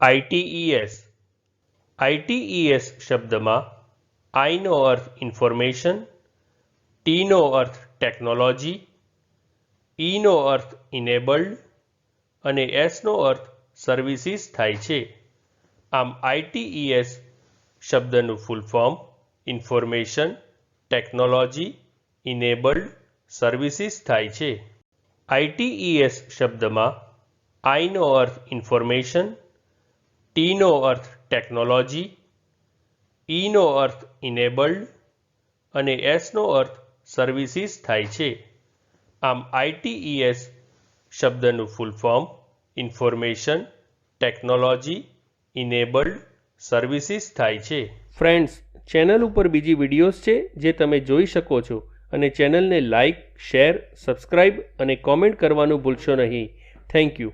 આઈટીઈએસ ITES શબ્દમાં આઈનો અર્થ ઇન્ફોર્મેશન ટીનો અર્થ ટેકનોલોજી ઈનો અર્થ ઇનેબલ્ડ અને એસનો અર્થ સર્વિસીસ થાય છે. આમ આઈટીઈએસ શબ્દનું full form information technology enabled services થાય છે. આઈટીઈએસ શબ્દમાં આઈનો અર્થ ઇન્ફોર્મેશન ટીનો અર્થ ટેકનોલોજી ઈનો અર્થ ઇનેબલ્ડ અને એસનો અર્થ સર્વિસીસ થાય છે. આમ આઈટીઈએસ શબ્દનું full form information technology enabled services થાય છે. ફ્રેન્ડ્સ ચેનલ ઉપર બીજી વિડીયોઝ છે જે તમે જોઈ શકો છો અને ચેનલને લાઇક શેર સબસ્ક્રાઇબ અને કોમેન્ટ કરવાનું ભૂલશો નહીં. Thank you